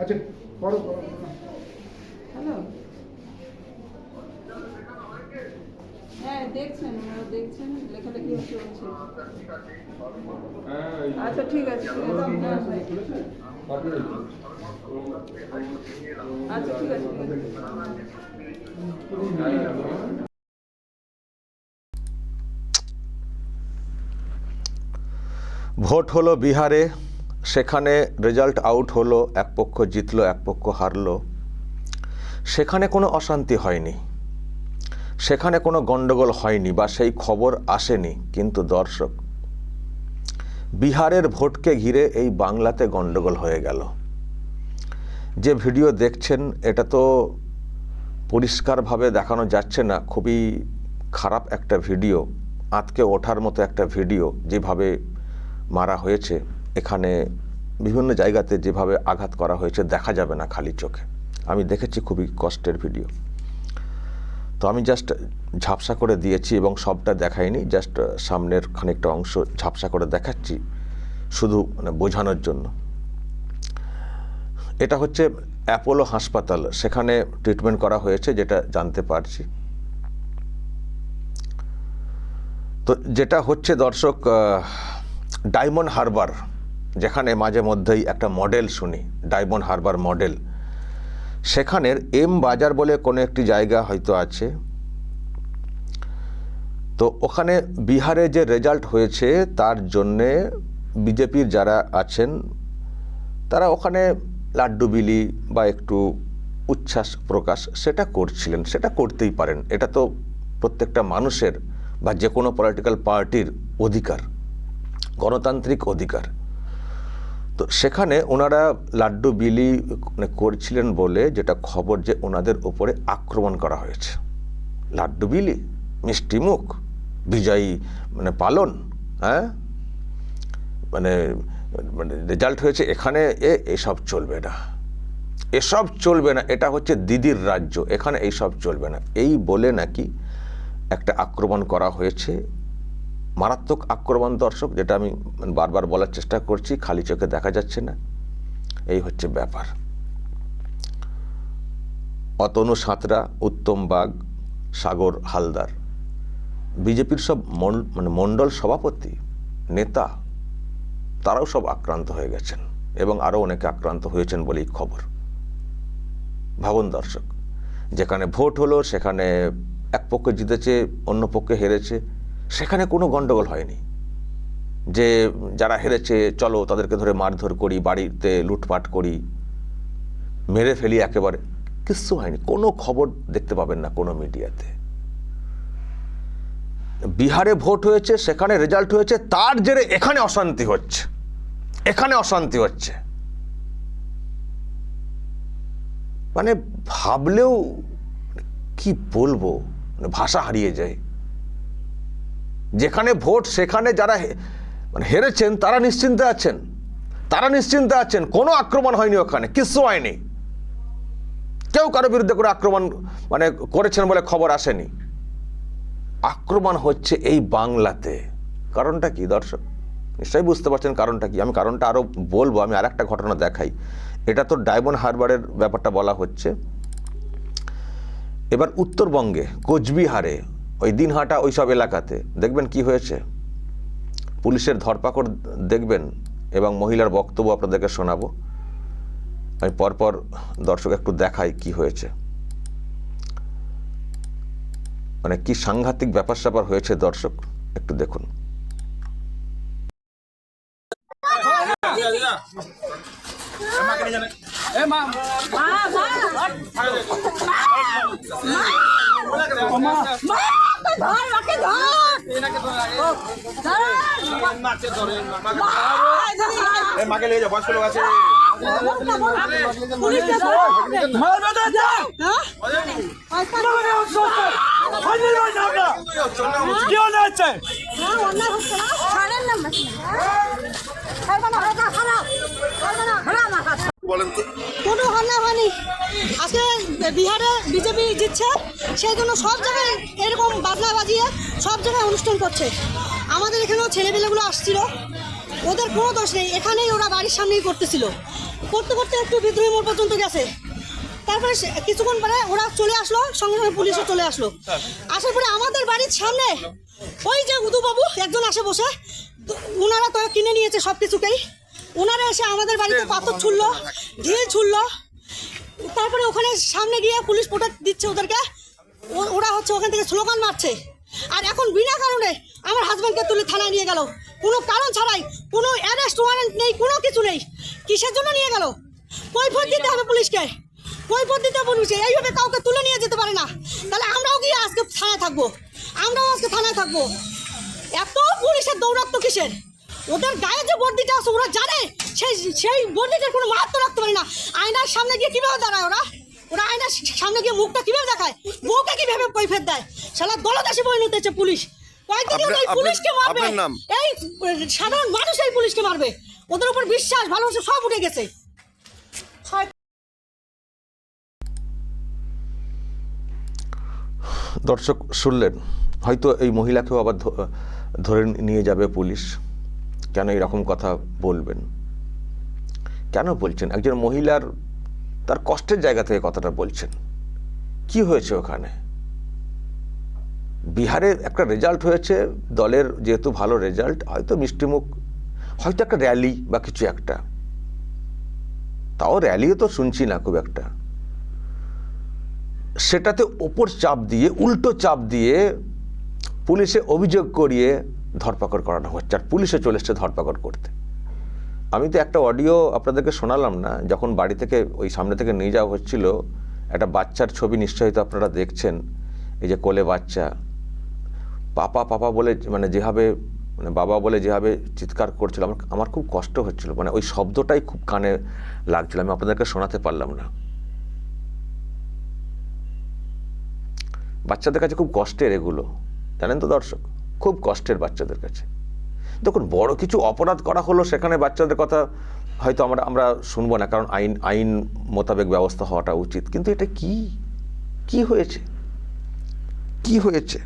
আচ্ছা হ্যালো? হ্যাঁ দেখছেন ওনারা দেখছেন লেখালেখি হচ্ছে হচ্ছে আচ্ছা ঠিক আছে। আচ্ছা ঠিক আছে। ভোট হলো বিহারে। সেখানে রেজাল্ট আউট হলো, এক পক্ষ জিতলো, এক পক্ষ হারলো। সেখানে কোনো অশান্তি হয়নি। সেখানে কোনো গণ্ডগোল হয়নি বা সেই খবর আসেনি কিন্তু দর্শক, বিহারের ভোটকে ঘিরে এই বাংলাতে গণ্ডগোল হয়ে গেল। যে ভিডিও দেখছেন, এটা তো পরিষ্কারভাবে দেখানো যাচ্ছে না, খুবই খারাপ একটা ভিডিও, আঁতকে ওঠার মতো একটা ভিডিও যেভাবে মারা হয়েছে। এখানে বিভিন্ন জায়গাতে যেভাবে আঘাত করা হয়েছে দেখা যাবে না খালি চোখে। আমি দেখেছি খুবই কষ্টের ভিডিও। তো আমি জাস্ট ঝাপসা করে দিয়েছি এবং সবটা দেখাইনি জাস্ট সামনের খানিকটা অংশ ঝাপসা করে দেখাচ্ছি শুধু মানে বোঝানোর জন্য। এটা হচ্ছে অ্যাপোলো হাসপাতাল, সেখানে ট্রিটমেন্ট করা হয়েছে যেটা জানতে পারছি। তো যেটা হচ্ছে দর্শক ডায়মন্ড হারবার। যেখানে মাঝে মধ্যেই একটা মডেল শুনি, ডায়মন্ড হারবার মডেল। সেখানের এম বাজার বলে কোনো একটি জায়গা হয়তো আছে। তো ওখানে বিহারে যে রেজাল্ট হয়েছে, তার জন্যে বিজেপির যারা আছেন, তারা ওখানে লাড্ডু বিলি বা একটু উচ্ছ্বাস প্রকাশ সেটা করছিলেন, সেটা করতেই পারেন। এটা তো প্রত্যেকটা মানুষের বা যে কোনো পলিটিক্যাল পার্টির অধিকার, গণতান্ত্রিক অধিকার। তো সেখানে ওনারা লাড্ডু বিলি মানে করছিলেন বলে যেটা খবর যে ওনাদের ওপরে আক্রমণ করা হয়েছে। লাড্ডু বিলি, মিষ্টি মুখ, বিজয়ী মানে পালন হ্যাঁ? মানে মানে রেজাল্ট হয়েছে এখানে এ, এসব চলবে না। এসব চলবে না, এটা হচ্ছে দিদির রাজ্য, এখানে এইসব চলবে না। এই বলে নাকি একটা আক্রমণ করা হয়েছে মারাত্মক আক্রমণ দর্শক, যেটা আমি বারবার বলার চেষ্টা করছি, খালি চোখে দেখা যাচ্ছে না। এই হচ্ছে ব্যাপার। অতনু সাঁতরা, উত্তম বাগ সাগর হালদার। বিজেপির সব মন- মানে মণ্ডল সভাপতি, নেতা, তারাও সব আক্রান্ত হয়ে গেছেন এবং আরও অনেকে আক্রান্ত হয়েছেন বলেই খবর। ভাবুন দর্শক, যেখানে ভোট হলো, সেখানে এক পক্ষে জিতেছে, অন্য পক্ষে হেরেছে সেখানে কোনো গণ্ডগোল হয়নি। যে যারা হেরেছে, চলো তাদেরকে ধরে মারধর করি, বাড়িতে লুটপাট করি, মেরে ফেলি একেবারে। কিচ্ছু হয়নি, কোনো খবর দেখতে পাবেন না কোনো মিডিয়াতে। বিহারে ভোট হয়েছে, সেখানে রেজাল্ট হয়েছে, তার জেরে এখানে অশান্তি হচ্ছে। এখানে অশান্তি হচ্ছে। মানে ভাবলেও কি বলব? মানে ভাষা হারিয়ে যায়। যেখানে ভোট, সেখানে যারা মানে হেরেছেন, তারা নিশ্চিন্তে আছেন। তারা নিশ্চিন্তে আছেন। কোনো আক্রমণ হয়নি ওখানে কিছু হয়নি। কেউ কারও বিরুদ্ধে করে আক্রমণ মানে করেছেন বলে খবর আসেনি। আক্রমণ হচ্ছে এই বাংলাতে। কারণটা কি, দর্শক? নিশ্চয়ই বুঝতে পারছেন কারণটা কি। আমি কারণটা আরও বলব, আমি আর একটা ঘটনা দেখাই। এটা তো ডায়মন্ড হারবারের ব্যাপারটা বলা হচ্ছে। এবার উত্তরবঙ্গে কোচবিহারে ওই দিনহাটা ওই সব এলাকাতে। দেখবেন কি হয়েছে? পুলিশের ধরপাকড় দেখবেন এবং মহিলার বক্তব্য আপনাদেরকে শোনাবো। আমি পরপর দর্শক একটু দেখাই কি হয়েছে। মানে কি সাংঘাতিক ব্যাপার স্যাপার হয়েছে দর্শক, একটু দেখুন। ধর মাকে নিয়ে যাও বয়স্ক লোক আছে। পুলিশকে ধর। হ্যাঁ? হচ্ছে বিহারে বিজেপি জিতছে সেই জন্য সব জায়গায় এরকম বাজনা বাজিয়ে সব জায়গায় অনুষ্ঠান করছে। আমাদের এখানেও ছেলেপেলেগুলো আসছিল ওদের কোনো দোষ নেই এখানেই ওরা বাড়ির সামনেই করতেছিল। করতে করতে একটু বিদ্রোহী মোড় পর্যন্ত গেছে। তারপরে সে- কিছুক্ষণ পরে ওরা চলে আসলো সঙ্গে সঙ্গে পুলিশও চলে আসলো। আসার পরে আমাদের বাড়ির সামনে ওই যে উদুবাবু একজন আসে বসে ওনারা তো কিনে নিয়েছে সব কিছুকেই ওনারা এসে আমাদের বাড়িতে পাথর ছুড়লো ঢিল ছুড়লো তারপরে ওখানে সামনে গিয়ে পুলিশ প্রোটেক্ট দিচ্ছে ওদেরকে। ওরা হচ্ছে ওখান থেকে স্লোগান মারছে। আর এখন বিনা কারণে আমার হাজব্যান্ডকে তুলে থানায় নিয়ে গেল। কোনো কারণ ছাড়াই, কোনো অ্যারেস্ট ওয়ারেন্ট নেই, কোনো কিছু নেই। কিসের জন্য নিয়ে গেল? কৈফত দিতে হবে পুলিশকে। কৈফত দিতে হবে এইভাবে কাউকে তুলে নিয়ে যেতে পারে না। তাহলে আমরাও গিয়ে আজকে থানায় থাকব। আমরাও আজকে থানায় থাকব। এত পুলিশের দৌরাত্ম কিসের? ওদের গায়ে যে বর্দিটা আছে ওরা জানে। সেই সেই বর্দিটার কোনো মাহাত্ম রাখতে পারে না। আয়নার সামনে গিয়ে কীভাবে দাঁড়ায় ওরা? ওরা আয়নার সামনে গিয়ে মুখটা কীভাবে দেখায়? বউকে কীভাবে কৈফের দেয়? শালা দলদাসী পরিণত হচ্ছে পুলিশ। কয়েকদিন এই পুলিশকে মারবে? এই সাধারণ মানুষ এই পুলিশকে মারবে। ওদের উপর বিশ্বাস ভালোবাসা সব উঠে গেছে। দর্শক শুনলেন হয়তো এই মহিলাকেও আবার ধ- ধরে নিয়ে যাবে পুলিশ। কেন এরকম কথা বলবেন? কেন বলছেন? একজন মহিলার তার কষ্টের জায়গা থেকে কথাটা বলছেন। কি হয়েছে ওখানে? বিহারে একটা রেজাল্ট হয়েছে, দলের যেহেতু ভালো রেজাল্ট হয়তো মিষ্টিমুখ, হয়তো একটা র্যালি বা কিছু একটা। তাও র্যালিও তো শুনছি না খুব একটা। সেটাতে ওপর চাপ দিয়ে, উল্টো চাপ দিয়ে পুলিশে অভিযোগ করিয়ে ধরপাকড় করানো হচ্ছে আর পুলিশে চলে এসছে ধরপাকড় করতে। আমি তো একটা অডিও আপনাদেরকে শোনালাম না, যখন বাড়ি থেকে ওই সামনে থেকে নিয়ে যাওয়া হচ্ছিল, একটা বাচ্চার ছবি নিশ্চয়ই তো আপনারা দেখছেন, এই যে কোলে বাচ্চা। পাপা পাপা বলে মানে যেভাবে মানে বাবা বলে যেভাবে চিৎকার করছিল, আমার আমার খুব কষ্ট হচ্ছিল মানে ওই শব্দটাই খুব কানে লাগছিল, আমি আপনাদেরকে শোনাতে পারলাম না। বাচ্চাদের কাছে খুব কষ্টের এগুলো, জানেন তো দর্শক? খুব কষ্টের বাচ্চাদের কাছে। দেখুন, বড় কিছু অপরাধ করা হলো, সেখানে বাচ্চাদের কথা হয়তো আমরা আমরা শুনব না, কারণ আইন আইন মোতাবেক ব্যবস্থা হওয়াটা উচিত। কিন্তু এটা কি? কি হয়েছে? কি হয়েছে?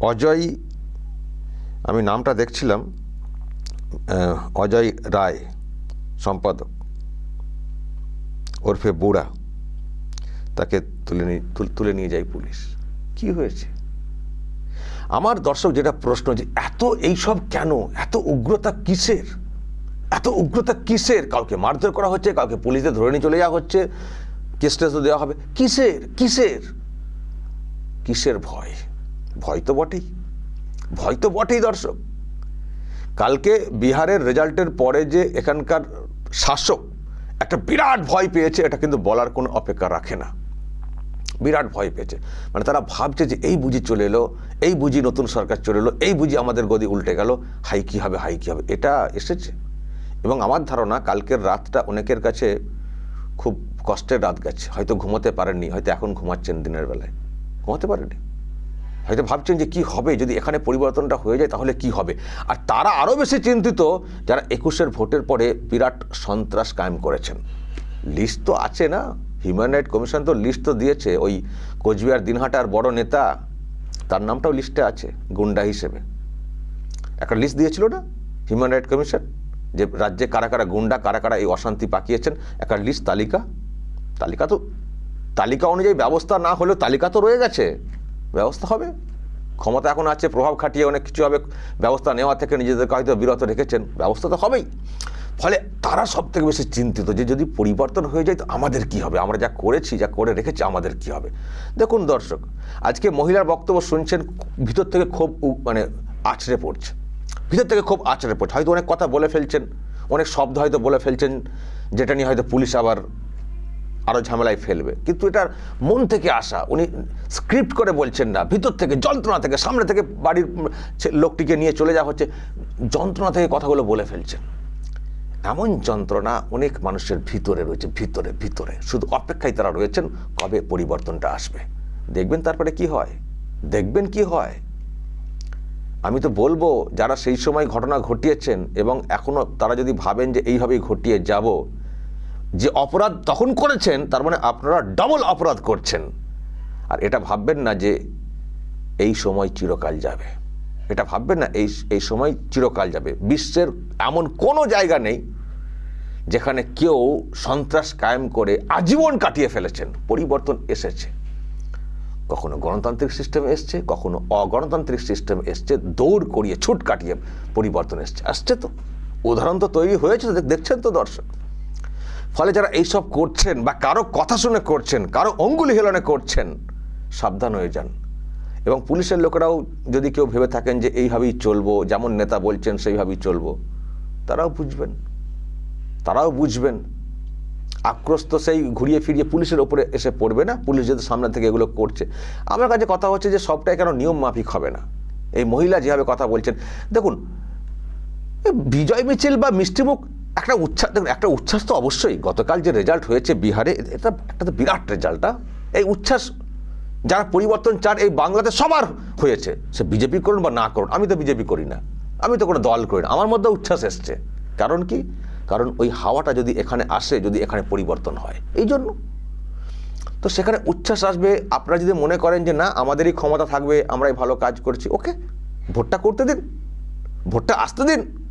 অজয়, আমি নামটা দেখছিলাম অজয় রায়, সম্পাদক, ওরফে বুড়া, তাকে তুলে নিয়ে তুল- নিয়ে যায় পুলিশ। কি হয়েছে? আমার দর্শক যেটা প্রশ্ন যে এত এইসব কেন? এত উগ্রতা কিসের? এত উগ্রতা কিসের? কাউকে মারধর করা হচ্ছে, কাউকে পুলিশে ধরে নিয়ে চলে যাওয়া হচ্ছে, কেস টেসও দেওয়া হবে। কিসের? কিসের? কিসের ভয়? ভয় তো বটেই। ভয় তো বটেই দর্শক। কালকে বিহারের রেজাল্টের পরে যে এখানকার শাসক একটা বিরাট ভয় পেয়েছে, এটা কিন্তু বলার কোনো অপেক্ষা রাখে না। বিরাট ভয় পেয়েছে। মানে তারা ভাবছে যে এই বুঝি চলে এলো, এই বুঝি নতুন সরকার চলে এলো, এই বুঝি আমাদের গদি উল্টে গেল, হাই কী হবে, হাই কী হবে। এটা এসেছে। এবং আমার ধারণা কালকের রাতটা অনেকের কাছে খুব কষ্টের রাত গেছে। হয়তো ঘুমোতে পারেননি, হয়তো এখন ঘুমাচ্ছেন দিনের বেলায়। ঘুমাতে পারেনি হয়তো ভাবছেন যে কি হবে, যদি এখানে পরিবর্তনটা হয়ে যায় তাহলে কি হবে? আর তারা আরও বেশি চিন্তিত যারা একুশের ভোটের পরে বিরাট সন্ত্রাস কায়েম করেছেন। লিস্ট তো আছে না? হিউম্যান রাইট কমিশন তো লিস্ট তো দিয়েছে, ওই কোচবিহার দিনহাটার বড় নেতা, তার নামটাও লিস্টে আছে, গুন্ডা হিসেবে। একটা লিস্ট দিয়েছিল না হিউম্যান রাইট কমিশন যে রাজ্যে কারা কারা গুন্ডা, কারা কারা এই অশান্তি পাকিয়েছেন, একটা লিস্ট তালিকা? তালিকা তো, তালিকা অনুযায়ী ব্যবস্থা না হলেও তালিকা তো রয়ে গেছে। ব্যবস্থা হবে। ক্ষমতা এখন আছে, প্রভাব খাটিয়ে অনেক কিছু হবে, ব্যবস্থা নেওয়া থেকে নিজেদেরকে হয়তো বিরত রেখেছেন, ব্যবস্থা তো হবেই। ফলে তারা সব থেকে বেশি চিন্তিত যে যদি পরিবর্তন হয়ে যায় তো আমাদের কি হবে? আমরা যা করেছি, যা করে রেখেছি, আমাদের কি হবে? দেখুন দর্শক, আজকে মহিলার বক্তব্য শুনছেন ভিতর থেকে খুব মানে আছড়ে পড়ছে। ভিতর থেকে খুব আছড়ে পড়ছে। হয়তো অনেক কথা বলে ফেলছেন, অনেক শব্দ হয়তো বলে ফেলছেন, যেটা নিয়ে হয়তো পুলিশ আবার আরও ঝামেলায় ফেলবে। কিন্তু এটার মন থেকে আসা, উনি স্ক্রিপ্ট করে বলছেন না, ভিতর থেকে, যন্ত্রণা থেকে, সামনে থেকে বাড়ির লোকটিকে নিয়ে চলে যাওয়া হচ্ছে, যন্ত্রণা থেকে কথাগুলো বলে ফেলছেন। এমন যন্ত্রণা অনেক মানুষের ভিতরে রয়েছে, ভিতরে ভিতরে। শুধু অপেক্ষায় তারা রয়েছেন, কবে পরিবর্তনটা আসবে? দেখবেন তারপরে কি হয়? দেখবেন কি হয়? আমি তো বলব, যারা সেই সময় ঘটনা ঘটিয়েছেন এবং এখনও তারা যদি ভাবেন যে এইভাবেই ঘটিয়ে যাব, যে অপরাধ তখন করেছেন, তার মানে আপনারা ডবল অপরাধ করছেন। আর এটা ভাববেন না যে এই সময় চিরকাল যাবে। এটা ভাববেন না, এই এই সময় চিরকাল যাবে। বিশ্বের এমন কোনো জায়গা নেই যেখানে কেউ সন্ত্রাস কায়েম করে আজীবন কাটিয়ে ফেলেছেন। পরিবর্তন এসেছে। কখনো গণতান্ত্রিক সিস্টেম এসছে, কখনো অগণতান্ত্রিক সিস্টেম এসছে, দৌড় করিয়ে, ছুট কাটিয়ে পরিবর্তন এসছে। আসছে তো। উদাহরণ তো তৈরি হয়েছে দেখছেন তো দর্শক। ফলে যারা এইসব করছেন বা কারও কথা শুনে করছেন, কারও অঙ্গুলি হেলনে করছেন, সাবধান হয়ে যান। এবং পুলিশের লোকেরাও যদি কেউ ভেবে থাকেন যে এইভাবেই চলবো, যেমন নেতা বলছেন সেইভাবেই চলবো, তারাও বুঝবেন। তারাও বুঝবেন। আক্রোশ তো সেই ঘুরিয়ে ফিরিয়ে পুলিশের ওপরে এসে পড়বে না, পুলিশ যদি সামনে থেকে এগুলো করছে। আমার কাছে কথা হচ্ছে যে সবটাই কেন নিয়ম মাফিক হবে না? এই মহিলা যেভাবে কথা বলছেন, দেখুন বিজয় মিছিল বা মিষ্টিমুখ একটা উচ্ছ্বাস দেখুন, একটা উচ্ছ্বাস তো অবশ্যই। গতকাল যে রেজাল্ট হয়েছে বিহারে, এটা একটা তো বিরাট রেজাল্টটা এই উচ্ছ্বাস, যারা পরিবর্তন চান এই বাংলাতে সবার হয়েছে। সে বিজেপি করুন বা না করুন, আমি তো বিজেপি করি না। আমি তো কোনো দল করি না। আমার মধ্যে উচ্ছ্বাস এসছে। কারণ কি? কারণ ওই হাওয়াটা যদি এখানে আসে, যদি এখানে পরিবর্তন হয়। এই জন্য। তো সেখানে উচ্ছ্বাস আসবে। আপনারা যদি মনে করেন যে, না, আমাদেরই ক্ষমতা থাকবে আমরাই ভালো কাজ করছি, ওকে, ভোটটা করতে দিন। ভোটটা আসতে দিন।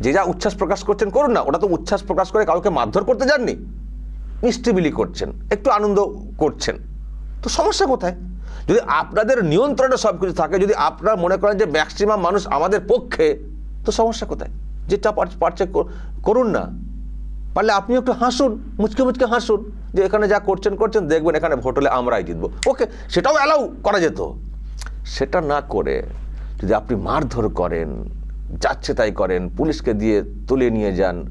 যে যা উচ্ছ্বাস প্রকাশ করছেন করুন না ওটা তো উচ্ছ্বাস প্রকাশ করে কাউকে মারধর করতে যাননি। মিষ্টি বিলি করছেন, একটু আনন্দ করছেন। তো সমস্যা কোথায়? যদি আপনাদের নিয়ন্ত্রণে সব কিছু থাকে, যদি আপনারা মনে করেন যে, ম্যাক্সিমাম মানুষ আমাদের পক্ষে, তো সমস্যা কোথায়? যেটা পার- পারছে কর- করুন না। পারলে আপনি একটু হাসুন, মুচকে মুচকে হাসুন, যে এখানে যা করছেন করছেন, দেখবেন এখানে ভোট হলে আমরাই জিতবো। ওকে, সেটাও অ্যালাউ করা যেত। সেটা না করে যদি আপনি মারধর করেন, যাচ্ছে তাই করেন, পুলিশকে দিয়ে তুলে নিয়ে যান,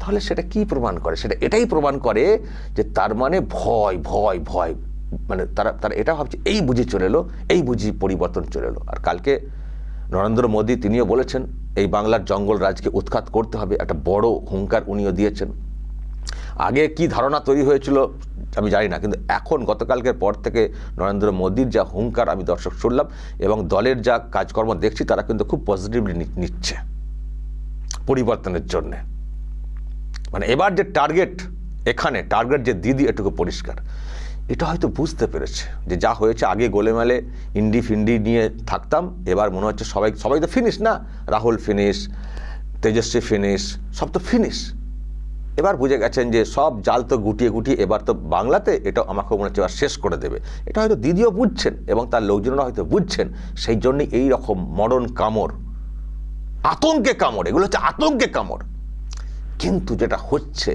তাহলে সেটা কি প্রমাণ করে? সেটা এটাই প্রমাণ করে যে তার মানে ভয় ভয় ভয় মানে তারা তারা এটা ভাবছে, এই বুঝি চলে এলো, এই বুঝি পরিবর্তন চলে এলো। আর কালকে নরেন্দ্র মোদী তিনিও বলেছেন, এই বাংলার জঙ্গল রাজকে উৎখাত করতে হবে, একটা বড় হুঙ্কার উনিও দিয়েছেন। আগে কি ধারণা তৈরি হয়েছিল আমি জানি না, কিন্তু এখন গতকালকের পর থেকে নরেন্দ্র মোদীর যা হুঙ্কার আমি দর্শক শুনলাম এবং দলের যা কাজকর্ম দেখছি, তারা কিন্তু খুব পজিটিভলি নিচ্ছে পরিবর্তনের জন্যে। মানে এবার যে টার্গেট এখানে টার্গেট যে দিদি, এটুকু পরিষ্কার। এটা হয়তো বুঝতে পেরেছে যে যা হয়েছে, আগে গোলেমালে ইন্ডি ফিন্ডি নিয়ে থাকতাম, এবার মনে হচ্ছে সবাই সবাই তো ফিনিশ না। রাহুল ফিনিশ তেজস্বী ফিনিশ সব তো ফিনিশ এবার বুঝে গেছেন যে সব জাল তো গুটিয়ে গুটিয়ে, এবার তো বাংলাতে এটা আমাকে মনে হচ্ছে এবার শেষ করে দেবে। এটা হয়তো দিদিও বুঝছেন এবং তার লোকজনরা হয়তো বুঝছেন, সেই জন্যই এই রকম মরণ কামড়, আতঙ্কে কামড়, এগুলো হচ্ছে আতঙ্কে কামড়। কিন্তু যেটা হচ্ছে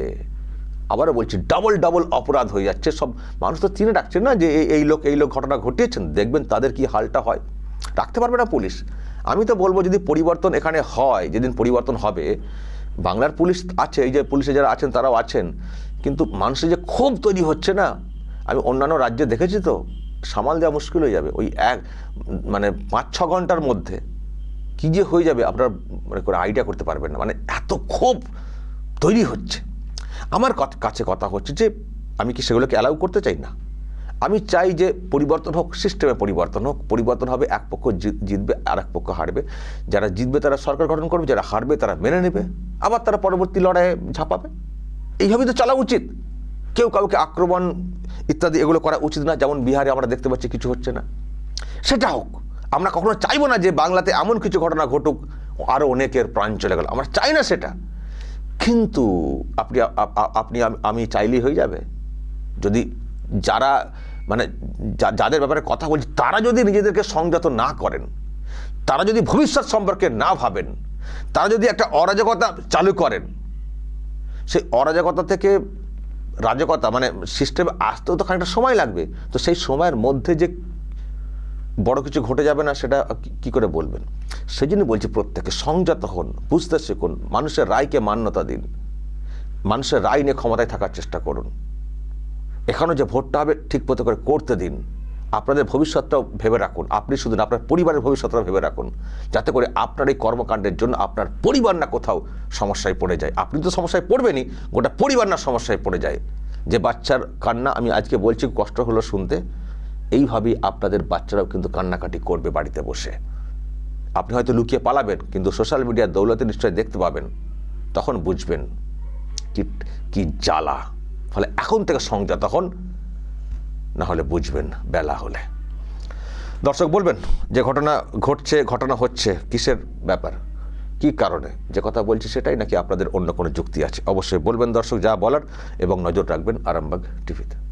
আবারও বলছি ডাবল ডাবল অপরাধ হয়ে যাচ্ছে। সব মানুষ তো চিনে রাখছে না যে এই- লোক, এই লোক ঘটনা ঘটিয়েছেন। দেখবেন তাদের কি হালটা হয়। রাখতে পারবে না পুলিশ। আমি তো বলব, যদি পরিবর্তন এখানে হয়, যেদিন পরিবর্তন হবে, বাংলার পুলিশ আছে, এই যে পুলিশে যারা আছেন, তারাও আছেন। কিন্তু মানুষের যে ক্ষোভ তৈরি হচ্ছে না, আমি অন্যান্য রাজ্যে দেখেছি তো, সামাল দেওয়া মুশকিল হয়ে যাবে। ওই এক মানে পাঁচ, ছ ঘণ্টার মধ্যে কি যে হয়ে যাবে, আপনার মানে করে আইডিয়া করতে পারবেন না। মানে এত ক্ষোভ তৈরি হচ্ছে। আমার কাছে কথা হচ্ছে যে, আমি কি সেগুলোকে অ্যালাউ করতে চাই? না। আমি চাই যে পরিবর্তন হোক সিস্টেমে পরিবর্তন হোক। পরিবর্তন হবে, এক পক্ষ জিতবে আর এক পক্ষ হারবে। যারা জিতবে, তারা সরকার গঠন করবে, যারা হারবে, তারা মেনে নেবে। আবার তারা পরবর্তী লড়াইয়ে ঝাঁপাবে। এইভাবেই তো চলা উচিত। কেউ কাউকে আক্রমণ ইত্যাদি এগুলো করা উচিত না, যেমন বিহারে আমরা দেখতে পাচ্ছি কিছু হচ্ছে না। সেটা হোক। আমরা কখনো চাইব না যে বাংলাতে এমন কিছু ঘটনা ঘটুক আরও অনেকের প্রাণ চলে গেল। আমরা চাই না সেটা। কিন্তু আপনি আপনি আমি- চাইলেই হয়ে যাবে। যদি যারা মানে যাদের ব্যাপারে কথা বলছি, তারা যদি নিজেদেরকে সংযত না করেন, তারা যদি ভবিষ্যৎ সম্পর্কে না ভাবেন, তারা যদি একটা অরাজকতা চালু করেন, সেই অরাজকতা থেকে রাজকতা মানে সিস্টেমে আসতেও তো খানিকটা সময় লাগবে। তো সেই সময়ের মধ্যে যে বড় কিছু ঘটে যাবে না, সেটা কি- করে বলবেন? সেই জন্য বলছি প্রত্যেকে সংযত হন, বুঝতে শিখুন, মানুষের রায়কে মান্যতা দিন। মানুষের রায় নিয়ে ক্ষমতায় থাকার চেষ্টা করুন। এখানেও যে ভোটটা হবে, ঠিক মতো করে করতে দিন। আপনাদের ভবিষ্যৎটাও ভেবে রাখুন। আপনি শুধু না, আপনার পরিবারের ভবিষ্যৎটাও ভেবে রাখুন। যাতে করে আপনার এই কর্মকাণ্ডের জন্য আপনার পরিবার না কোথাও সমস্যায় পড়ে যায়। আপনি তো সমস্যায় পড়বেনই, গোটা পরিবার না সমস্যায় পড়ে যায়। যে বাচ্চার কান্না, আমি আজকে বলছি, কষ্ট হলো শুনতে। এইভাবেই আপনাদের বাচ্চারাও কিন্তু কান্নাকাটি করবে বাড়িতে বসে। আপনি হয়তো লুকিয়ে পালাবেন, কিন্তু সোশ্যাল মিডিয়ার দৌলতে নিশ্চয়ই দেখতে পাবেন। তখন বুঝবেন কি কি জ্বালা। ফলে এখন থেকে সংযত তখন না হলে বুঝবেন বেলা হলে। দর্শক বলবেন, যে ঘটনা ঘটছে, ঘটনা হচ্ছে, কিসের ব্যাপার? কি কারণে? যে কথা বলছি সেটাই নাকি আপনাদের অন্য কোনো যুক্তি আছে? অবশ্যই বলবেন দর্শক, যা বলার, এবং নজর রাখবেন আরামবাগ টিভিতে।